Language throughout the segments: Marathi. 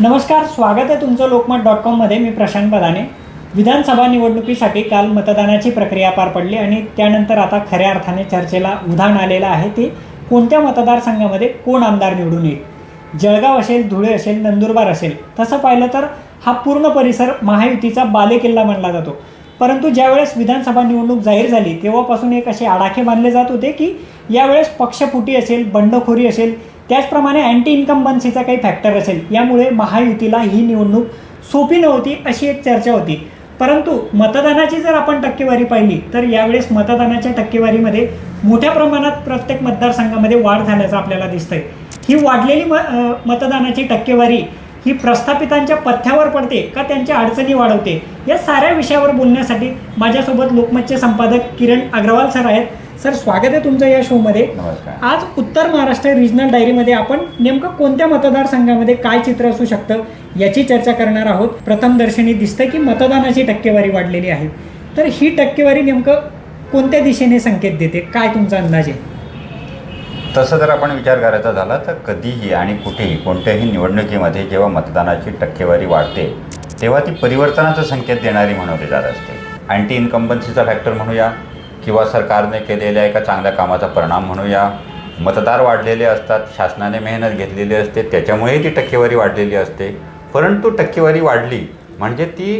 नमस्कार स्वागत आहे तुमचं लोकमत डॉट कॉममध्ये मी प्रशांत बदाने. विधानसभा निवडणुकीसाठी काल मतदानाची प्रक्रिया पार पडली आणि त्यानंतर आता खऱ्या अर्थाने चर्चेला उधाण आलेलं आहे ते कोणत्या मतदारसंघामध्ये कोण आमदार निवडून येईल? जळगाव असेल धुळे असेल नंदुरबार असेल तसं पाहिलं तर हा पूर्ण परिसर महायुतीचा बालेकिल्ला मानला जातो. परंतु ज्यावेळेस विधानसभा निवडणूक जाहीर झाली तेव्हापासून एक असे आडाखे बांधले जात होते की यावेळेस पक्षफुटी असेल बंडखोरी असेल त्याचप्रमाणे अँटी इन्कम्बन्सीचा काही फॅक्टर असेल यामुळे महायुतीला ही निवडणूक सोपी नव्हती अशी एक चर्चा होती. परंतु मतदानाची जर आपण टक्केवारी पाहिली तर यावेळेस मतदानाच्या टक्केवारीमध्ये मोठ्या प्रमाणात प्रत्येक मतदारसंघामध्ये वाढ झाल्याचं आपल्याला दिसतंय. ही वाढलेली म मतदानाची टक्केवारी ही प्रस्थापितांच्या पथ्यावर पडते का त्यांच्या अडचणी वाढवते? या साऱ्या विषयावर बोलण्यासाठी माझ्यासोबत लोकमतचे संपादक किरण अग्रवाल सर आहेत. सर स्वागत आहे तुमचं या शोमध्ये. नमस्कार. आज उत्तर महाराष्ट्र रिजनल डायरीमध्ये आपण नेमकं कोणत्या मतदारसंघामध्ये काय चित्र असू शकतं याची चर्चा करणार आहोत. प्रथम दर्शनी दिसतं की मतदानाची टक्केवारी वाढलेली आहे. तर ही टक्केवारी नेमकं कोणत्या दिशेने संकेत देते? काय तुमचा अंदाज आहे? तसं जर आपण विचार करायचा झाला तर कधीही आणि कुठेही कोणत्याही निवडणुकीमध्ये जेव्हा मतदानाची टक्केवारी वाढते तेव्हा ती परिवर्तनाचा संकेत देणारी म्हणवली जात असते. अँटी इन्कम्बन्सीचा फॅक्टर म्हणूया किंवा सरकारने केलेल्या एका चांगल्या कामाचा परिणाम म्हणूया मतदार वाढलेले असतात शासनाने मेहनत घेतलेली असते त्याच्यामुळे ती टक्केवारी वाढलेली असते. परंतु टक्केवारी वाढली म्हणजे ती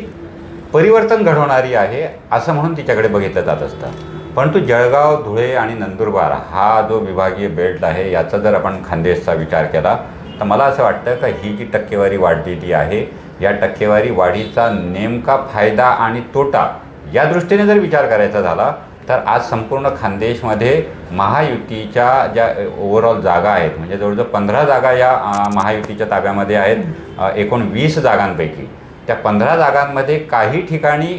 परिवर्तन घडवणारी आहे असं म्हणून तिच्याकडे बघितलं जात असतं. परंतु जळगाव धुळे आणि नंदुरबार हा जो विभागीय बेल्ट आहे याचा जर आपण खानदेशचा विचार केला तर मला असं वाटतं का ही जी टक्केवारी वाढलेली आहे या टक्केवारी वाढीचा नेमका फायदा आणि तोटा या दृष्टीने जर विचार करायचा झाला तर आज संपूर्ण खानदेशमध्ये महायुतीच्या ज्या ओव्हरऑल जागा आहेत म्हणजे जवळजवळ पंधरा जागा या महायुतीच्या ताब्यामध्ये आहेत एकूण वीस जागांपैकी. त्या पंधरा जागांमध्ये काही ठिकाणी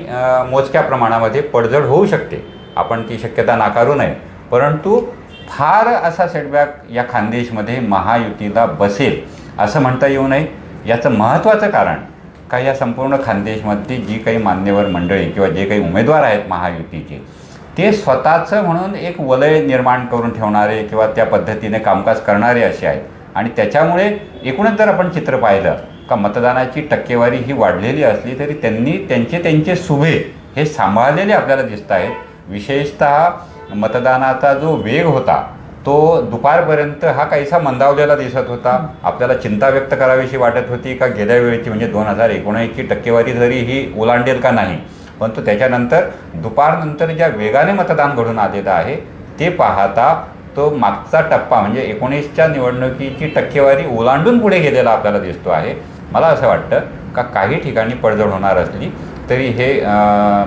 मोजक्या प्रमाणामध्ये पडझड होऊ शकते. आपण ती शक्यता नाकारू नये. परंतु फार असा सेटबॅक या खानदेशमध्ये महायुतीला बसेल असं म्हणता येऊ नये. याचं महत्त्वाचं कारण का या संपूर्ण खानदेशमध्ये जी काही मान्यवर मंडळी किंवा जे काही उमेदवार आहेत महायुतीचे ते स्वतःचं म्हणून एक वलय निर्माण करून ठेवणारे किंवा त्या पद्धतीने कामकाज करणारे असे आहेत. आणि त्याच्यामुळे एकूणच जर आपण चित्र पाहिलं का मतदानाची टक्केवारी ही वाढलेली असली तरी त्यांनी त्यांचे त्यांचे सुभे हे सांभाळलेले आपल्याला दिसत आहेत. विशेषतः मतदानाचा जो वेग होता तो दुपारपर्यंत हा काहीसा मंदावलेला दिसत होता. आपल्याला चिंता व्यक्त करावीशी वाटत होती का गेल्या वेळेची म्हणजे दोन हजार एकोणऐंशी टक्केवारी जरी ही ओलांडेल का नाही परंतु त्याच्यानंतर दुपारनंतर ज्या वेगाने मतदान घडून आलेलं आहे ते पाहता तो मागचा टप्पा म्हणजे एकोणीसच्या निवडणुकीची टक्केवारी ओलांडून पुढे गेलेला आपल्याला दिसतो आहे. मला असं वाटतं का काही ठिकाणी पडझड होणार असली तरी हे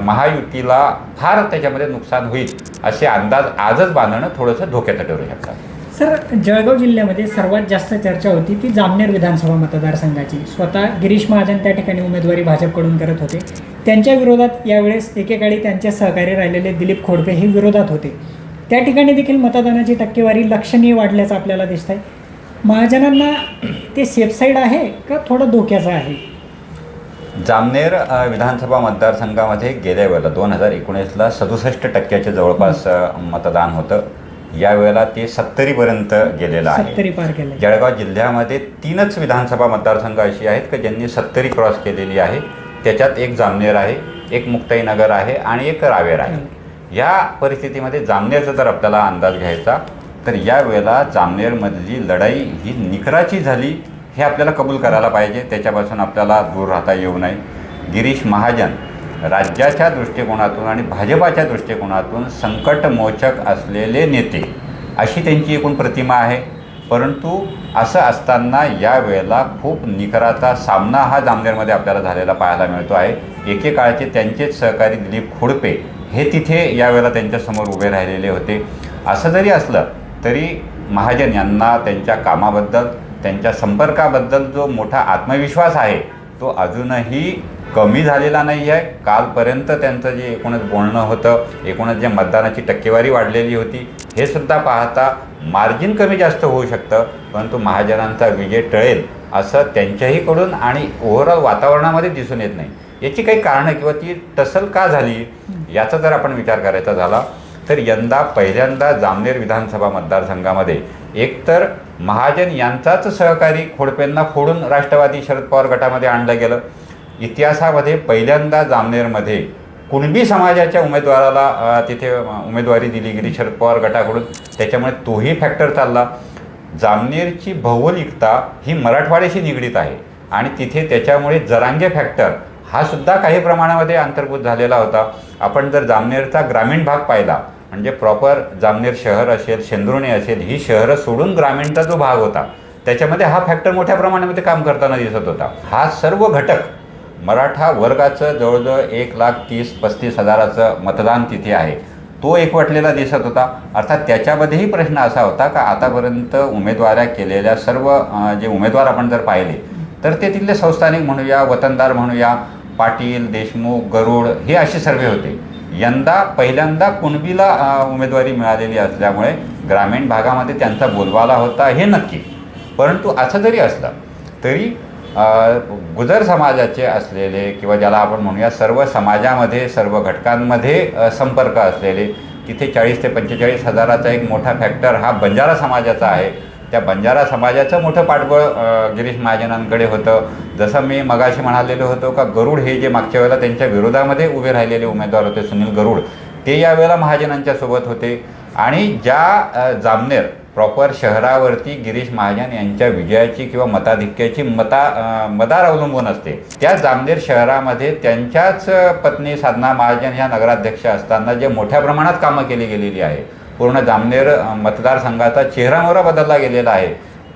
महायुतीला फार त्याच्यामध्ये नुकसान होईल असे अंदाज आजच बांधणं थोडंसं धोक्याचं ठरू शकतात सर जळगाव जिल्ह्यामध्ये सर्वात जास्त चर्चा होती ती जामनेर विधानसभा मतदारसंघाची. स्वतः गिरीश महाजन त्या ठिकाणी उमेदवारी भाजपकडून करत होते. त्यांच्या विरोधात यावेळेस एकेकाळी त्यांचे सहकारी राहिलेले दिलीप खोडके हे विरोधात होते. त्या ठिकाणी देखील मतदानाची टक्केवारी लक्षणीय वाढल्याचं आपल्याला दिसत आहे महाजनांना ते सेफ साईड आहे का थोडं धोक्याचं आहे? जामनेर विधानसभा मतदारसंघामध्ये गेल्या वेळेला दोन हजार एकोणीसला सदुसष्ट टक्क्याच्या जवळपास मतदान होतं. यावेळेला ते सत्तरीपर्यंत गेलेलं आहे. जळगाव जिल्ह्यामध्ये तीनच विधानसभा मतदारसंघ अशी आहेत की ज्यांनी सत्तरी क्रॉस केलेली आहे. त्याच्यात एक जामनेर आहे एक मुक्ताईनगर आहे आणि एक रावेर आहे. या परिस्थितीमध्ये जामनेरचा जर आपल्याला अंदाज घ्यायचा तर या वेळेला जामनेरमधली लढाई ही निकराची झाली हे आपल्याला कबूल करायला पाहिजे. त्याच्यापासून आपल्याला दूर राहता येऊ नये. गिरीश महाजन राज्याच्या दृष्टिकोनातून आणि भाजपाच्या दृष्टिकोनातून संकटमोचक असलेले नेते अशी त्यांची एकूण प्रतिमा आहे. परंतु असं असताना या वेळेला खूप निकराचा सामना हा जामनेरमध्ये आपल्याला झालेला पाहायला मिळतो आहे. एकेकाळचे त्यांचेच सहकारी दिलीप खोडपे हे तिथे यावेळेला त्यांच्यासमोर उभे राहिलेले होते. असं जरी असलं तरी महाजन यांना त्यांच्या कामाबद्दल त्यांच्या संपर्काबद्दल जो मोठा आत्मविश्वास आहे तो अजूनही कमी झालेला नाही आहे. कालपर्यंत त्यांचं जे एकूणच बोलणं होतं एकूणच जे मतदानाची टक्केवारी वाढलेली होती हे सुद्धा पाहता मार्जिन कमी जास्त होऊ शकतं परंतु महाजनांचा विजय टळेल असं त्यांच्याहीकडून आणि ओव्हरऑल वातावरणामध्ये दिसून येत नाही. याची काही कारणं किंवा ती टसल का झाली याचा जर आपण विचार करायचा झाला तर यंदा पहिल्यांदा जामनेर विधानसभा मतदारसंघामध्ये एकतर महाजन यांचाच सहकारी खोडपेंना फोडून राष्ट्रवादी शरद पवार गटामध्ये आणलं गेलं. इतिहासामध्ये पहिल्यांदा जामनेरमध्ये कुणबी समाजाच्या उमेदवाराला तिथे उमेदवारी दिली गेली शरद पवार गटाकडून त्याच्यामुळे तोही फॅक्टर चालला. जामनेरची भौगोलिकता ही मराठवाड्याशी निगडीत आहे आणि तिथे त्याच्यामुळे जरांगे फॅक्टर हा सुद्धा काही प्रमाणामध्ये अंतर्भूत झालेला होता. आपण जर जामनेरचा ग्रामीण भाग पाहिला म्हणजे प्रॉपर जामनेर शहर असेल शेंद्रुणे असेल ही शहरं सोडून ग्रामीणचा जो भाग होता त्याच्यामध्ये हा फॅक्टर मोठ्या प्रमाणामध्ये काम करताना दिसत होता. हा सर्व घटक मराठा वर्गाचं जवळजवळ एक लाख तीस पस्तीस हजाराचं मतदान तिथे आहे. तो एकवटलेला दिसत होता. अर्थात त्याच्यामध्येही प्रश्न असा होता का आतापर्यंत उमेदवाऱ्या केलेल्या सर्व जे उमेदवार आपण जर पाहिले तर ते तिथले संस्थानिक म्हणूया वतनदार म्हणूया पाटील देशमुख गरुड हे असे सर्वे होते. यंदा पहिल्यांदा कुणबीला उमेदवारी मिळालेली असल्यामुळे ग्रामीण भागामध्ये त्यांचा बोलबाला होता हे नक्की. परंतु असं जरी असलं तरी गुजर समाजाचे असलेले किंवा ज्याला आपण म्हणूया सर्व समाजामध्ये सर्व घटकांमध्ये संपर्क असलेले तिथे चाळीस ते पंचेचाळीस हजाराचा एक मोठा फॅक्टर हा बंजारा समाजाचा आहे. त्या बंजारा समाजाचं मोठं पाठबळ गिरीश महाजनांकडे होतं. जसं मी मगाशी म्हणालेलो होतो का गरुड हे जे मागच्या वेळेला त्यांच्या विरोधामध्ये उभे राहिलेले उमेदवार होते सुनील गरुड ते यावेळेला महाजनांच्या सोबत होते. आणि ज्या जामनेर प्रॉपर शहरावरती गिरीश महाजन यांच्या विजयाची किंवा मताधिक्याची मता मदार अवलंबून असते. त्या जामनेर शहरामध्ये त्यांच्याच पत्नी साधना महाजन ह्या नगराध्यक्ष असताना जे मोठ्या प्रमाणात कामं केली गेलेली आहे. पूर्ण जामनेर मतदारसंघाचा चेहरामोहरा बदलला गेलेला आहे.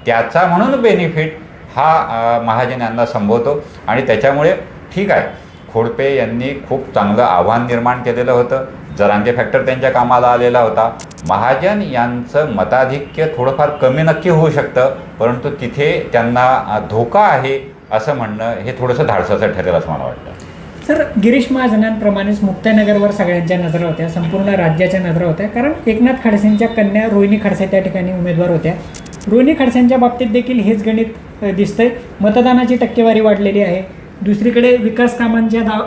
त्याचा म्हणून बेनिफिट हा महाजन यांना संभवतो. आणि त्याच्यामुळे ठीक आहे. खोडपे यांनी खूप चांगलं आव्हान निर्माण केलेलं होतं. जरांगे फॅक्टर त्यांच्या कामाला आलेला होता. महाजन यांचं मताधिक्य थोडंफार कमी नक्की होऊ शकतं परंतु तिथे त्यांना धोका आहे असं म्हणणं हे थोडंसं धाडसाचं ठरेल असं मला वाटतं. सर गिरीश महाजनांप्रमाणेच मुक्तानगरवर सगळ्यांच्या नजरा होत्या संपूर्ण राज्याच्या नजरा होत्या कारण एकनाथ खडसेंच्या कन्या रोहिणी खडसे त्या ठिकाणी उमेदवार होत्या. रोहिणी खडसेंच्या बाबतीत देखील हेच गणित दिसतंय. मतदानाची टक्केवारी वाढलेली आहे. दुसरीकडे विकास कामांच्या दाव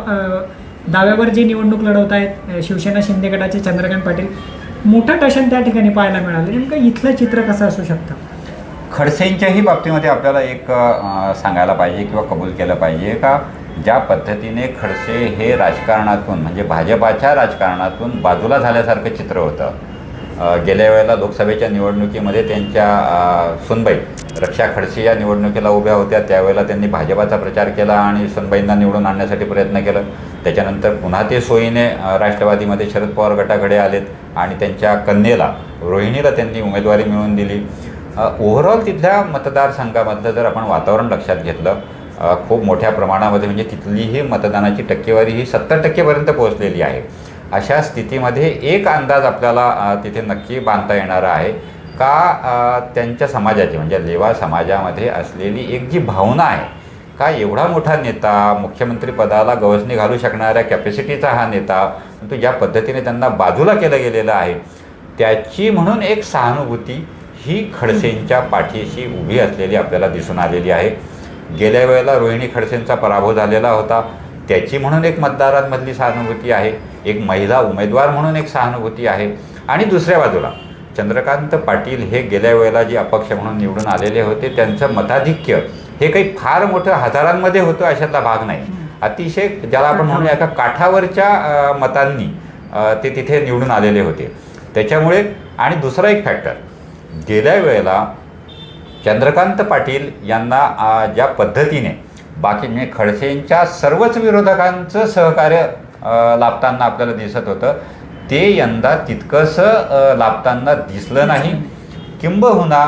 दाव्यावर जी निवडणूक लढवत आहेत शिवसेना शिंदे गटाचे चंद्रकांत पाटील मोठं टशन त्या ठिकाणी पाहायला मिळालं. म्हणजे नेमकं इथलं चित्र कसं असू शकतं? खडसेंच्याही बाबतीमध्ये आपल्याला एक अ, सांगायला पाहिजे किंवा कबूल केलं पाहिजे का ज्या पद्धतीने खडसे हे राजकारणातून म्हणजे भाजपाच्या राजकारणातून बाजूला झाल्यासारखं चित्र होतं. अ, गेल्या वेळेला लोकसभेच्या निवडणुकीमध्ये त्यांच्या अ, सुनबाई रक्षा खडसे या निवडणुकीला उभ्या होत्या. त्यावेळेला त्यांनी भाजपाचा प्रचार केला आणि सुनबाईंना निवडून आणण्यासाठी प्रयत्न केला. त्याच्यानंतर पुन्हा ते सोयीने अ, राष्ट्रवादीमध्ये शरद पवार गटाकडे आलेत. आणि त्यांच्या कन्येला रोहिणीला त्यांनी उमेदवारी मिळवून दिली. ओव्हरऑल तिथल्या मतदारसंघामधलं जर आपण वातावरण लक्षात घेतलं खूप मोठ्या प्रमाणामध्ये म्हणजे तिथलीही मतदानाची टक्केवारी ही सत्तर टक्केपर्यंत पोहोचलेली आहे. अशा स्थितीमध्ये एक अंदाज आपल्याला तिथे नक्की बांधता येणारा आहे. का त्यांच्या समाजाची म्हणजे लेवा समाजामध्ये असलेली एक जी भावना आहे का एवढा मोठा नेता मुख्यमंत्रीपदाला गवसणी घालू शकणाऱ्या कॅपॅसिटीचा हा नेता परंतु ज्या पद्धतीने त्यांना बाजूला केलं गेलेलं आहे. त्याची म्हणून एक सहानुभूती ही खडसेंच्या पाठीशी उभी असलेली आपल्याला दिसून आलेली आहे. गेल्या वेळेला रोहिणी खडसेंचा पराभव झालेला होता. त्याची म्हणून एक मतदारांमधली सहानुभूती आहे. एक महिला उमेदवार म्हणून एक सहानुभूती आहे. आणि दुसऱ्या बाजूला चंद्रकांत पाटील हे गेल्या वेळेला जे अपक्ष म्हणून निवडून आलेले होते त्यांचं मताधिक्य हे काही फार मोठं हजारांमध्ये होतं अशातला भाग नाही. अतिशय ज्याला आपण म्हणूया का काठावरच्या मतांनी ते तिथे निवडून आलेले होते. त्याच्यामुळे आणि दुसरा एक फॅक्टर गेल्या वेळेला चंद्रकांत पाटील यांना ज्या पद्धतीने बाकी म्हणजे खडसेंच्या सर्वच विरोधकांचं सहकार्य लाभताना आपल्याला दिसत होतं ते यंदा तितकंसं लाभताना दिसलं नाही. किंबहुना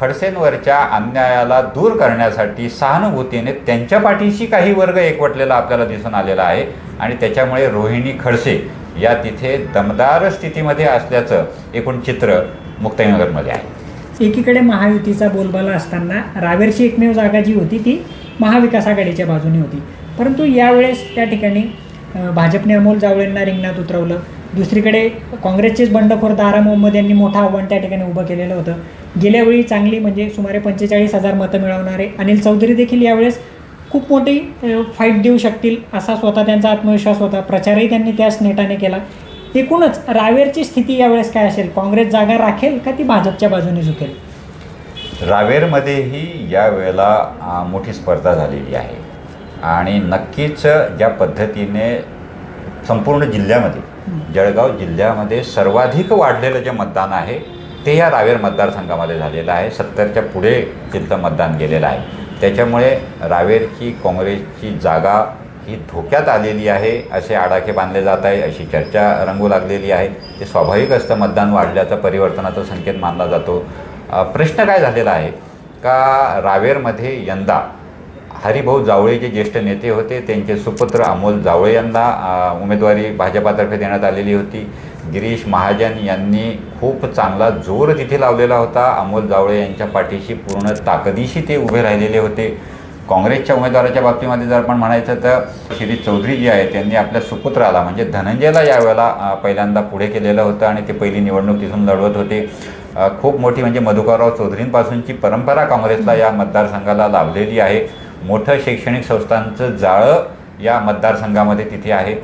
खडसेंवरच्या अन्यायाला दूर करण्यासाठी सहानुभूतीने त्यांच्या पाठीशी काही वर्ग एकवटलेला आपल्याला दिसून आलेला आहे. आणि त्याच्यामुळे रोहिणी खडसे या तिथे दमदार स्थितीमध्ये असल्याचं एकूण चित्र मुक्ताईनगरमध्ये आहे. एकीकडे महायुतीचा बोलबाला असताना रावेरची एकमेव जागा जी होती ती महाविकास आघाडीच्या बाजूने होती. परंतु यावेळेस त्या ठिकाणी भाजपने अमोल जावळेंना रिंगणात उतरवलं. दुसरीकडे काँग्रेसचेच बंडखोर दारा मोहम्मद यांनी मोठं आव्हान त्या ठिकाणी उभं केलेलं होतं. गेल्या वेळी चांगली म्हणजे सुमारे पंचेचाळीस हजार मतं मिळवणारे अनिल चौधरी देखील यावेळेस खूप मोठी फाईट देऊ शकतील असा स्वतः त्यांचा आत्मविश्वास होता. प्रचारही त्यांनी त्याच नेटाने केला. एकूणच रावेरची स्थिती यावेळेस काय असेल? काँग्रेस जागा राखेल का ती भाजपच्या बाजूने झुकेल? रावेरमध्येही या वेळेला अ, मोठी स्पर्धा झालेली आहे. आणि नक्कीच ज्या पद्धतीने संपूर्ण जिल्ह्यामध्ये जळगाव जिल्ह्यामध्ये सर्वाधिक वाढलेलं जे मतदान आहे ते या रावेर मतदारसंघामध्ये झालेलं आहे. सत्तरच्या पुढे तिथलं मतदान गेलेलं आहे. त्याच्यामुळे रावेरची काँग्रेसची जागा ही धोक्यात आलेली आहे असे आडाखे बांधले जात आहे अशी चर्चा रंगू लागलेली आहे. ते स्वाभाविक असतं मतदान वाढल्याचा परिवर्तनाचा संकेत मानला जातो. प्रश्न काय झालेला आहे? का रावेरमध्ये यंदा हरिभाऊ जावळे जे ज्येष्ठ नेते होते त्यांचे सुपुत्र अमोल जावळे यांना उमेदवारी भाजपातर्फे देण्यात आलेली होती. गिरीश महाजन यांनी खूप चांगला जोर तिथे लावलेला होता. अमोल जावळे यांच्या पाठीशी पूर्ण ताकदीशी ते उभे राहिलेले होते. काँग्रेसच्या उमेदवाराच्या बाबतीमध्ये जर आपण म्हणायचं तर श्री चौधरी जे आहे त्यांनी आपल्या सुपुत्राला म्हणजे धनंजयला यावेळेला पहिल्यांदा पुढे केलेलं होतं आणि ते पहिली निवडणूक तिथून लढवत होते. खूप मोठी म्हणजे मधुकरराव चौधरींपासूनची परंपरा काँग्रेसला या मतदारसंघाला लाभलेली आहे. मोठं शैक्षणिक संस्थांचं जाळं या मतदारसंघामध्ये तिथे आहे.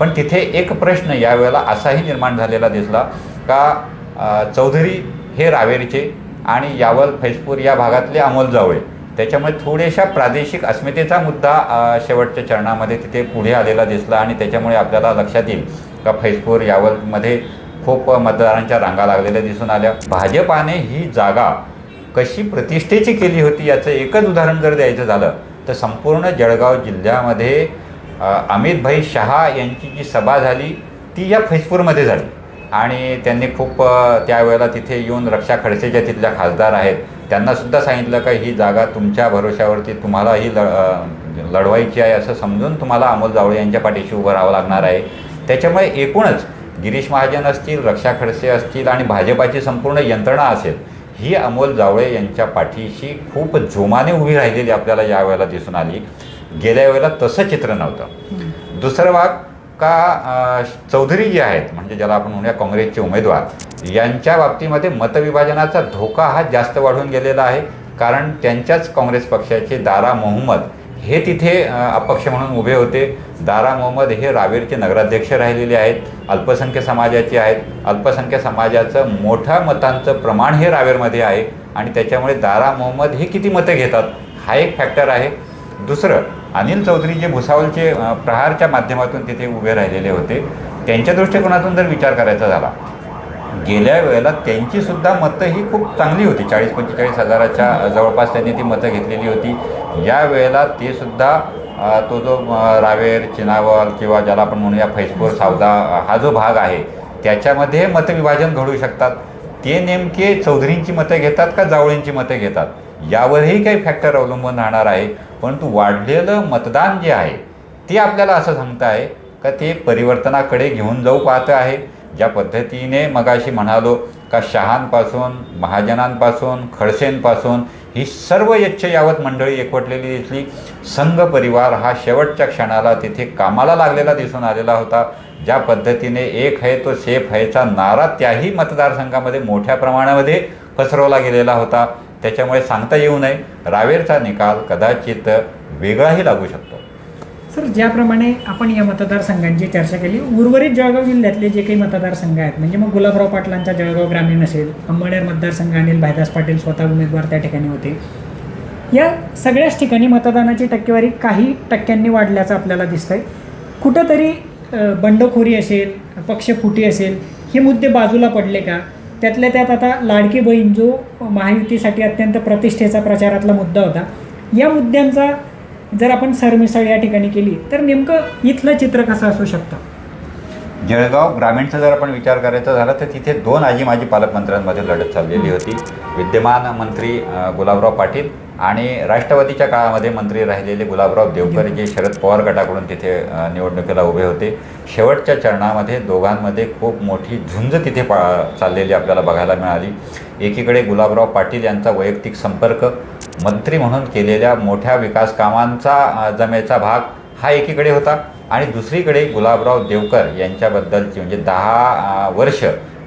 पण तिथे एक प्रश्न यावेळेला असाही निर्माण झालेला दिसला का चौधरी हे रावेरचे आणि यावल फैजपूर या भागातले अमोल जावळे. त्याच्यामुळे थोड्याशा प्रादेशिक अस्मितेचा मुद्दा शेवटच्या चरणामध्ये तिथे पुढे आलेला दिसला आणि त्याच्यामुळे आपल्याला लक्षात येईल का फैजपूर यावलमध्ये खूप मतदारांच्या रांगा लागलेल्या दिसून आल्या. भाजपाने ही जागा कशी प्रतिष्ठेची केली होती याचं एकच उदाहरण जर द्यायचं झालं तर संपूर्ण जळगाव जिल्ह्यामध्ये अमितभाई शहा यांची जी सभा झाली ती या फैजपूरमध्ये झाली. आणि त्यांनी खूप त्यावेळेला तिथे येऊन रक्षा खडसेच्या तिथल्या खासदार आहेत त्यांनासुद्धा सांगितलं का ही जागा तुमच्या भरोश्यावरती तुम्हाला ही ल लढवायची आहे असं समजून तुम्हाला अमोल जावळे यांच्या पाठीशी उभं राहावं लागणार आहे. त्याच्यामुळे एकूणच गिरीश महाजन असतील रक्षा खडसे असतील आणि भाजपाची संपूर्ण यंत्रणा असेल ही अमोल जावळे यांच्या पाठीशी खूप जोमाने उभी राहिलेली आपल्याला यावेळेला दिसून आली. गेल्या वेळेला तसं चित्र नव्हतं. दुसरं भाग का चौधरी जे आहेत म्हणजे ज्याला आपण म्हणूया काँग्रेसचे उमेदवार यांच्या बाबतीमध्ये मतविभाजनाचा धोका हा जास्त वाढून गेलेला आहे. कारण त्यांच्याच काँग्रेस पक्षाचे दारा मोहम्मद हे तिथे अपक्ष म्हणून उभे होते. दारा मोहम्मद हे रावेरचे नगराध्यक्ष राहिलेले आहेत अल्पसंख्य समाजाचे आहेत. अल्पसंख्य समाजाचं मोठ्या मतांचं प्रमाण हे रावेरमध्ये आहे आणि त्याच्यामुळे दारा मोहम्मद हे किती मतं घेतात हा एक फॅक्टर आहे. दुसरं अनिल चौधरी जे भुसावळचे प्रहारच्या माध्यमातून तिथे उभे राहिलेले होते त्यांच्या दृष्टिकोनातून जर विचार करायचा झाला गेल्या वेळेला त्यांचीसुद्धा मतं ही खूप चांगली होती. चाळीस पंचेचाळीस हजाराच्या जवळपास त्यांनी ती मतं घेतलेली होती. या वेळेला ते सुद्धा तो जो रावेर चिनावल किंवा ज्याला आपण म्हणूया फैजपूर सावदा हा जो भाग आहे त्याच्यामध्ये मतविभाजन घडू शकतात. ते नेमके चौधरींची मतं घेतात का जावळींची मतं घेतात? यावरही काही फॅक्टर अवलंबून राहणार आहे. परंतु वाढलेलं मतदान जे आहे ते आपल्याला असं सांगतं आहे का ते परिवर्तनाकडे घेऊन जाऊ पाहतं आहे. ज्या पद्धतीने मगाशी म्हणालो का शहांपासून महाजनांपासून खडसेंपासून ही सर्व यच्छ यावत मंडळी एकवटलेली दिसली. संघ परिवार हा शेवटच्या क्षणाला तिथे कामाला लागलेला दिसून आलेला होता. ज्या पद्धतीने एक है तो सेफ हैचा नारा त्याही मतदारसंघामध्ये मोठ्या प्रमाणामध्ये पसरवला गेलेला होता. त्याच्यामुळे सांगता येऊ नये. रावेरचा निकाल कदाचित वेगळाही लागू शकतो. सर ज्याप्रमाणे आपण या मतदारसंघांची चर्चा केली उर्वरित जळगाव जिल्ह्यातले जे काही मतदारसंघ आहेत म्हणजे मग गुलाबराव पाटलांचा जळगाव ग्रामीण असेल अंबळनेर मतदारसंघ अनिल भाईदास पाटील स्वतः उमेदवार त्या ठिकाणी होते. या सगळ्याच ठिकाणी मतदानाची टक्केवारी काही टक्क्यांनी वाढल्याचं आपल्याला दिसतंय. कुठंतरी बंडखोरी असेल पक्षफुटी असेल हे मुद्दे बाजूला पडले का? त्यातल्या त्यात आता लाडकी बहीण जो महायुतीसाठी अत्यंत प्रतिष्ठेचा प्रचारातला मुद्दा होता या मुद्द्यांचा जर आपण सरमिसळ या ठिकाणी केली तर नेमकं इथलं चित्र कसं असू शकतं? जळगाव ग्रामीणचा जर आपण विचार करायचा झाला तर तिथे दोन आजी माजी पालकमंत्र्यांमध्ये लढत चाललेली होती. विद्यमान मंत्री गुलाबराव पाटील आणि राष्ट्रवादीच्या काळामध्ये मंत्री राहिलेले गुलाबराव देवकर जे शरद पवार गटाकडून तिथे निवडणुकीला उभे होते. शेवटच्या चरणामध्ये दोघांमध्ये खूप मोठी झुंज तिथे पा चाललेली आपल्याला बघायला मिळाली. एकीकडे गुलाबराव पाटील यांचा वैयक्तिक संपर्क मंत्री म्हणून केलेल्या मोठ्या विकास कामांचा जमेचा भाग हा एकीकडे होता. आणि दुसरीकडे गुलाबराव देवकर यांच्याबद्दलची म्हणजे दहा वर्ष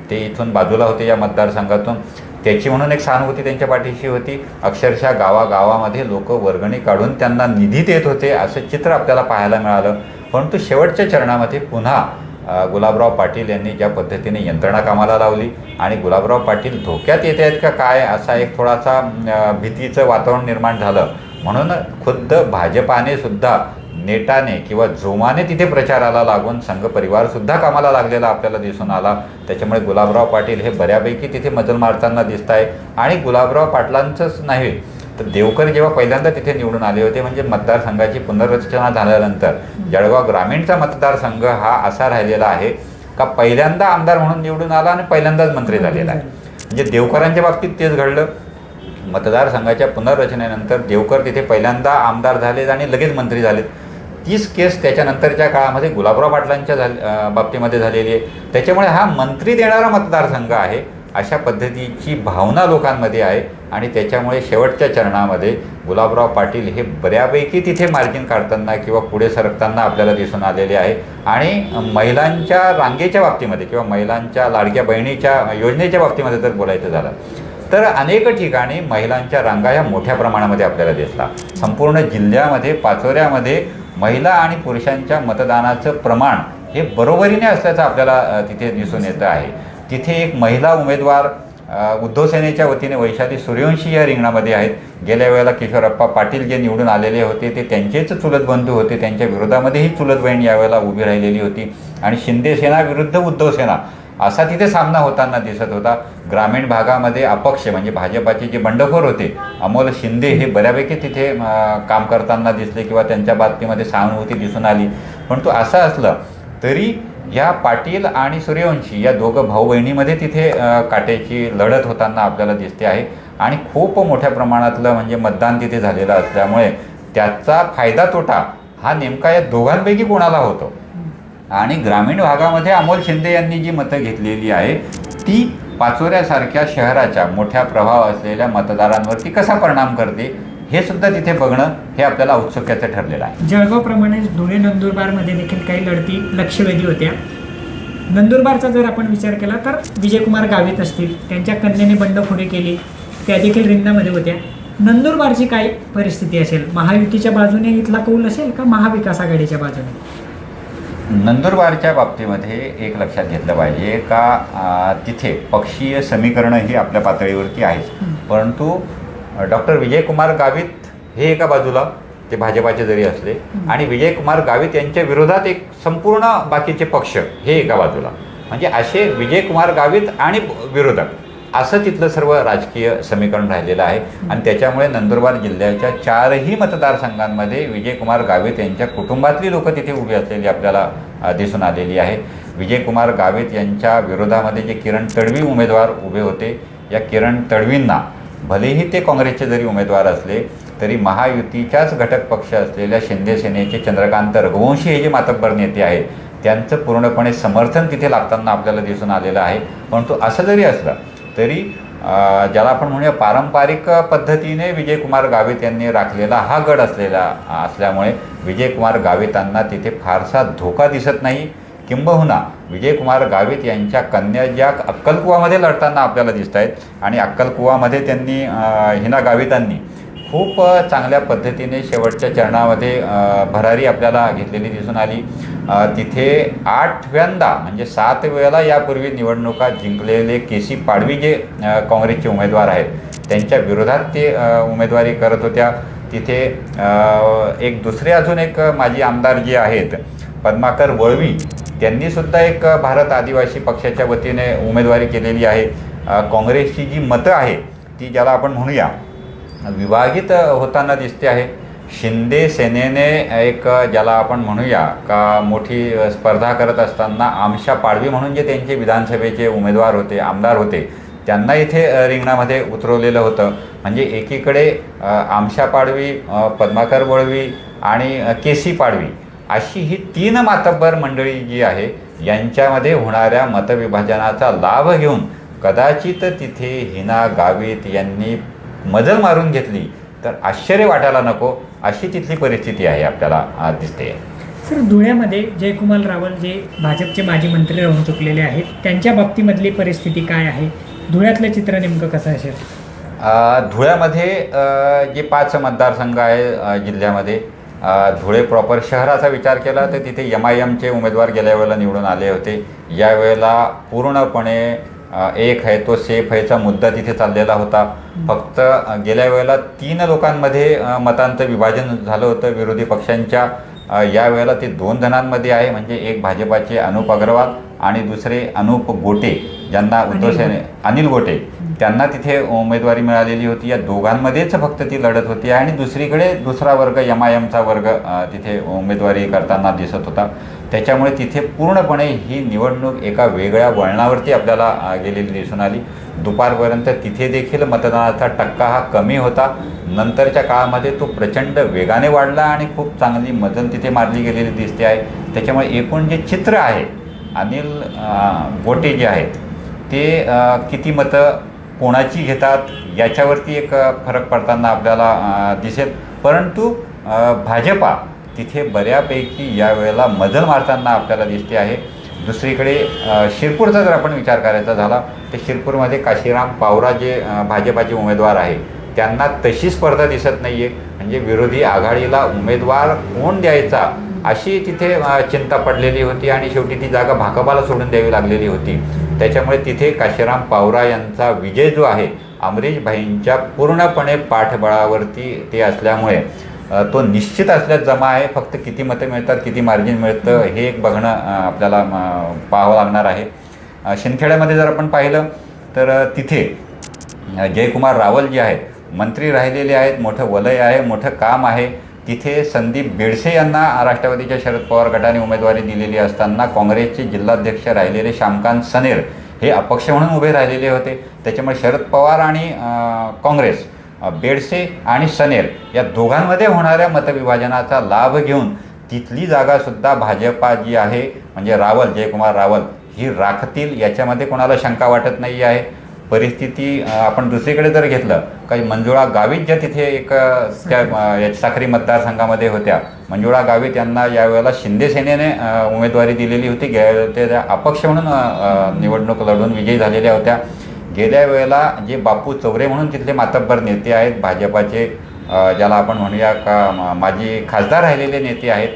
ते इथून बाजूला होते या मतदारसंघातून. त्याची म्हणून एक सहानुभूती त्यांच्या पाठीशी होती. अक्षरशः गावागावामध्ये लोक वर्गणी काढून त्यांना निधी देत होते असं चित्र आपल्याला पाहायला मिळालं. परंतु शेवटच्या चरणामध्ये पुन्हा गुलाबराव पाटील यांनी ज्या पद्धतीने यंत्रणा कामाला लावली आणि गुलाबराव पाटील धोक्यात येत आहेत का काय असा एक थोडासा भीतीचं वातावरण निर्माण झालं. म्हणून खुद्द भाजपाने सुद्धा नेटाने किंवा जोमाने तिथे प्रचाराला लागून संघ परिवारसुद्धा कामाला लागलेला आपल्याला दिसून आला. त्याच्यामुळे गुलाबराव पाटील हे बऱ्यापैकी तिथे मजल मारताना दिसत आहे. आणि गुलाबराव पाटलांचंच नाही तर देवकर जेव्हा पहिल्यांदा तिथे निवडून आले होते म्हणजे मतदारसंघाची पुनर्रचना झाल्यानंतर जळगाव ग्रामीणचा मतदारसंघ हा असा राहिलेला आहे का पहिल्यांदा आमदार म्हणून निवडून आला आणि पहिल्यांदाच मंत्री झालेला आहे? म्हणजे देवकरांच्या बाबतीत तेच घडलं. मतदारसंघाच्या पुनर्रचनेनंतर देवकर तिथे पहिल्यांदा आमदार झालेत आणि लगेच मंत्री झालेत. तीच केस त्याच्यानंतरच्या काळामध्ये गुलाबराव पाटलांच्या झाल बाबतीमध्ये झालेली आहे. त्याच्यामुळे हा मंत्री देणारा मतदारसंघ आहे अशा पद्धतीची भावना लोकांमध्ये आहे आणि त्याच्यामुळे शेवटच्या चरणामध्ये गुलाबराव पाटील हे बऱ्यापैकी तिथे मार्जिन काढताना किंवा पुढे सरकताना आपल्याला दिसून आलेले आहे. आणि महिलांच्या रांगेच्या बाबतीमध्ये किंवा महिलांच्या लाडक्या बहिणीच्या योजनेच्या बाबतीमध्ये जर बोलायचं झालं तर अनेक ठिकाणी महिलांच्या रांगा ह्या मोठ्या प्रमाणामध्ये आपल्याला दिसला संपूर्ण जिल्ह्यामध्ये पाचोऱ्यामध्ये महिला आणि पुरुषांच्या मतदानाचं प्रमाण हे बरोबरीने असल्याचं आपल्याला तिथे दिसून येतं आहे. तिथे एक महिला उमेदवार उद्धव सेनेच्या वतीने वैशाली सूर्यवंशी या रिंगणामध्ये आहेत. गेल्या वेळेला किशोरप्पा पाटील जे निवडून आलेले होते ते त्यांचेच चुलत बंधू होते. त्यांच्या विरोधामध्येही चुलत बहीण यावेळेला उभी राहिलेली होती. आणि शिंदे सेना विरुद्ध उद्धव सेना असा तिथे सामना होताना दिसत होता. ग्रामीण भागामध्ये अपक्ष म्हणजे भाजपाचे जे बंडखोर होते अमोल शिंदे हे बऱ्यापैकी तिथे काम करताना दिसले किंवा त्यांच्या बाबतीमध्ये सहानुभूती दिसून आली. परंतु असं असलं तरी या पाटील आणि सूर्यवंशी या दोघं भाऊ बहिणीमध्ये तिथे काट्याची लढत होताना आपल्याला दिसते आहे. आणि खूप मोठ्या प्रमाणातलं म्हणजे मतदान तिथे झालेलं असल्यामुळे त्याचा फायदा तोटा हा नेमका या दोघांपैकी कोणाला होतो? आणि ग्रामीण भागामध्ये अमोल शिंदे यांनी जी मतं घेतलेली आहे ती पाचोऱ्यासारख्या शहराच्या मोठ्या प्रभाव असलेल्या मतदारांवरती कसा परिणाम करते हे सुद्धा तिथे बघणं हे आपल्याला औत्सुक्याचं ठरलेलं आहे. जळगावप्रमाणे धुळे नंदुरबारमध्ये देखील काही लढती लक्षवेधी होत्या. नंदुरबारचा जर आपण विचार केला तर विजयकुमार गावित असतील त्यांच्या कन्येने बंडखोरी केली त्या देखील रिंगणामध्ये होत्या. नंदुरबारची काय परिस्थिती असेल महायुतीच्या बाजूने इथला कौल असेल का महाविकास आघाडीच्या बाजूने? नंदुरबारच्या बाबतीमध्ये एक लक्षात घेतलं पाहिजे का तिथे पक्षीय समीकरणं ही आपल्या पातळीवरती आहेच हं. परंतु डॉक्टर विजयकुमार गावित हे एका बाजूला ते भाजपाचे जरी असले. आणि विजयकुमार गावित यांच्या विरोधात एक संपूर्ण बाकीचे पक्ष हे एका बाजूला म्हणजे असे विजयकुमार गावित आणि विरोधक असं तिथलं सर्व राजकीय समीकरण राहिलेलं आहे. आणि त्याच्यामुळे नंदुरबार जिल्ह्याच्या चारही मतदारसंघांमध्ये विजयकुमार गावित यांच्या कुटुंबातली लोकं तिथे उभी असलेली आपल्याला दिसून आलेली आहेत विजयकुमार गावित यांच्या विरोधामध्ये जे किरण तडवी उमेदवार उभे होते या किरण तडवींना भलेही ते काँग्रेसचे जरी उमेदवार असले तरी महायुतीच्याच घटक पक्ष असलेल्या शिंदे सेनेचे चंद्रकांत रघुवंशी हे जे मातब्बर नेते आहेत त्यांचं पूर्णपणे समर्थन तिथे लागताना आपल्याला दिसून आलेलं आहे. परंतु असं जरी असलं तरी ज्याला आपण म्हणूया पारंपरिक पद्धतीने विजयकुमार गावित यांनी राखलेला हा गड असलेला असल्यामुळे विजयकुमार गावितांना तिथे फारसा धोका दिसत नाही. किंबहुना विजयकुमार गावित यांच्या कन्या ज्या अक्कलकुवामध्ये लढताना आपल्याला दिसत आहेत आणि अक्कलकुवामध्ये त्यांनी हिना गावितांनी खूप चांगल्या पद्धतीने शेवटच्या चरणामध्ये भरारी आपल्याला घेतलेली दिसून आली. तिथे आठव्यांदा म्हणजे सात वेळेला यापूर्वी निवडणुका जिंकलेले के सी पाडवी जे काँग्रेसचे उमेदवार आहेत त्यांच्या विरोधात ते उमेदवारी करत होत्या. तिथे एक दुसरे अजून एक माजी आमदार जे आहेत पद्माकर वळवी त्यांनीसुद्धा एक भारत आदिवासी पक्षाच्या वतीने उमेदवारी केलेली आहे. काँग्रेसची जी मतं आहे ती ज्याला आपण म्हणूया विभागित होताना दिसते आहे. शिंदे सेनेने एक ज्याला आपण म्हणूया का मोठी स्पर्धा करत असताना आमशा पाडवी म्हणून जे त्यांचे विधानसभेचे उमेदवार होते आमदार होते त्यांना इथे रिंगणामध्ये उतरवलेलं होतं. म्हणजे एकीकडे आमशा पाडवी पद्माकर वळवी आणि के केसी पाडवी अशी ही तीन मातब्बर मंडळी जी आहे यांच्यामध्ये होणाऱ्या मतविभाजनाचा लाभ घेऊन कदाचित तिथे हिना गावित यांनी मजल मारून घेतली तर आश्चर्य वाटायला नको अशी तिथली परिस्थिती आहे आपल्याला आ, दिसते. सर धुळ्यामध्ये जयकुमार रावल जे भाजपचे माजी मंत्री राहून चुकलेले आहेत त्यांच्या बाबतीमधली परिस्थिती काय आहे? धुळ्यातलं चित्र नेमकं कसं असेल? धुळ्यामध्ये जे पाच मतदारसंघ आहे जिल्ह्यामध्ये धुळे प्रॉपर शहराचा विचार केला तर तिथे एम आय एमचे उमेदवार गेल्या वेळेला निवडून आले होते. यावेळेला पूर्णपणे एक आहे तो सेफ आहेचा मुद्दा तिथे चाललेला होता. फक्त गेल्या वेळेला तीन लोकांमध्ये मतांचं विभाजन झालं होतं विरोधी पक्षांच्या. अ, यावेळेला ते दोन जणांमध्ये आहे म्हणजे एक भाजपाचे अनुप अग्रवाल आणि दुसरे अनुप गोटे ज्यांना उद्धव अनिल सेने अनिल गोटे. त्यांना तिथे उमेदवारी मिळालेली होती. या दोघांमध्येच फक्त ती लढत होती. आणि दुसरीकडे दुसरा वर्ग एमचा वर्ग तिथे उमेदवारी करताना दिसत होता. त्याच्यामुळे तिथे पूर्णपणे ही निवडणूक एका वेगळ्या वळणावरती आपल्याला गेलेली दिसून आली. दुपारपर्यंत तिथे देखील मतदानाचा टक्का हा कमी होता. नंतरच्या काळामध्ये तो प्रचंड वेगाने वाढला आणि खूप चांगली मदन तिथे मारली गेलेली दिसते आहे. त्याच्यामुळे एकूण जे चित्र आहे अनिल गोटे जे आहेत ते किती मतं कोणाची घेतात याच्यावरती एक फरक पडताना आपल्याला दिसेल. परंतु भाजपा तिथे बऱ्यापैकी यावेळेला मजल मारताना आपल्याला दिसते आहे. दुसरीकडे शिरपूरचा जर आपण विचार करायचा झाला तर शिरपूरमध्ये काशीराम पावरा जे भाजपाचे उमेदवार आहे त्यांना तशी स्पर्धा दिसत नाही आहे म्हणजे विरोधी आघाडीला उमेदवार कोण द्यायचा अशी तिथे चिंता पडलेली होती आणि शेवटी ती जागा भाकपाला सोडून द्यावी लागलेली होती. त्याच्यामुळे तिथे काशीराम पावरा यांचा विजय जो आहे अमरीश भाईंच्या पूर्णपणे पाठबळावरती ते असल्यामुळे तो निश्चित असल्यास जमा आहे. फक्त किती मतं मिळतात किती मार्जिन मिळतं हे एक बघणं आपल्याला पाहावं लागणार आहे. शिंदखेड्यामध्ये जर आपण पाहिलं तर तिथे जयकुमार रावल जे आहेत मंत्री राहिलेले आहेत मोठं वलय आहे मोठं काम आहे. तिथे संदीप बेडसे यांना राष्ट्रवादीच्या शरद पवार गटाने उमेदवारी दिलेली असताना काँग्रेसचे जिल्हाध्यक्ष राहिलेले श्यामकांत सनेर हे अपक्ष म्हणून उभे राहिलेले होते. त्याच्यामुळे शरद पवार आणि काँग्रेस बेडसे आणि सनेर या दोघांमध्ये होणाऱ्या मतविभाजनाचा लाभ घेऊन तिथली जागासुद्धा भाजपा जी आहे म्हणजे रावल जयकुमार रावल ही राखतील याच्यामध्ये कोणाला शंका वाटत नाही आहे. परिस्थिती आपण दुसरीकडे जर घेतलं काही मंजुळा गावित ज्या तिथे एक त्या साखरी मतदारसंघामध्ये होत्या. मंजुळा गावित यांना यावेळेला शिंदेसेनेने उमेदवारी दिलेली होती. गे ते त्या अपक्ष म्हणून निवडणूक लढून विजयी झालेल्या होत्या. गेल्या वेळेला जे बापू चौरे म्हणून तिथले मातब्बर नेते आहेत भाजपाचे ज्याला आपण म्हणूया का माजी खासदार राहिलेले नेते आहेत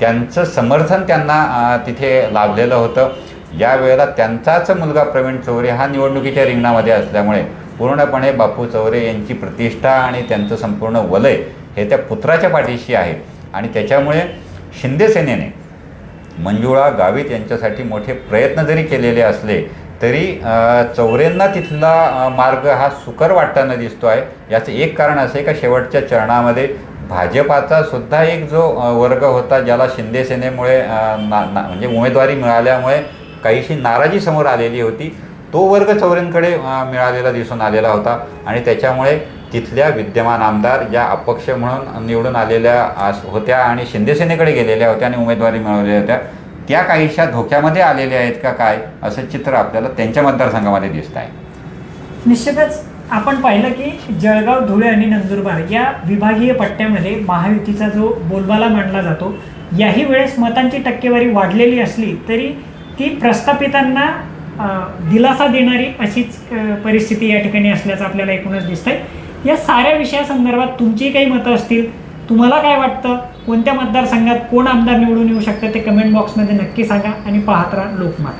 त्यांचं समर्थन त्यांना तिथे लाभलेलं होतं. यावेळेला त्यांचाच मुलगा प्रवीण चौरे हा निवडणुकीच्या रिंगणामध्ये असल्यामुळे पूर्णपणे बापू चौरे यांची प्रतिष्ठा आणि त्यांचं संपूर्ण वलय हे त्या पुत्राच्या पाठीशी आहे. आणि त्याच्यामुळे शिंदे सेनेने मंजुळा गावित यांच्यासाठी मोठे प्रयत्न जरी केलेले असले तरी चौऱ्यांना तिथला मार्ग हा सुकर वाटताना दिसतो आहे याचं एक कारण असं आहे का शेवटच्या चरणामध्ये भाजपाचा सुद्धा एक जो वर्ग होता ज्याला शिंदे सेनेमुळे ना ना म्हणजे उमेदवारी मिळाल्यामुळे काहीशी नाराजी समोर आलेली होती तो वर्ग चौऱ्यांकडे मिळालेला दिसून आलेला होता. आणि त्याच्यामुळे तिथल्या विद्यमान आमदार ज्या अपक्ष म्हणून निवडून आलेल्या होत्या आणि शिंदेसेनेकडे गेलेल्या होत्या आणि उमेदवारी मिळवलेल्या होत्या त्या काहीशा धोक्यामध्ये आलेल्या आहेत का काय असं चित्र आपल्याला त्यांच्या मतदारसंघामध्ये दिसत आहे. निश्चितच आपण पाहिलं की जळगाव धुळे आणि नंदुरबार या विभागीय पट्ट्यामध्ये महायुतीचा जो बोलबाला मांडला जातो याही वेळेस मतांची टक्केवारी वाढलेली असली तरी ती प्रस्थापितांना दिलासा देणारी अशीच परिस्थिती या ठिकाणी असल्याचं आपल्याला एकूणच दिसतंय. या साऱ्या विषयासंदर्भात तुमची काही मतं असतील? तुम्हाला काय वाटतं? कोणत्या मतदारसंघात कोण आमदार निवडून येऊ शकतं ते कमेंट बॉक्समध्ये नक्की सांगा आणि पाहत राहा लोकमत.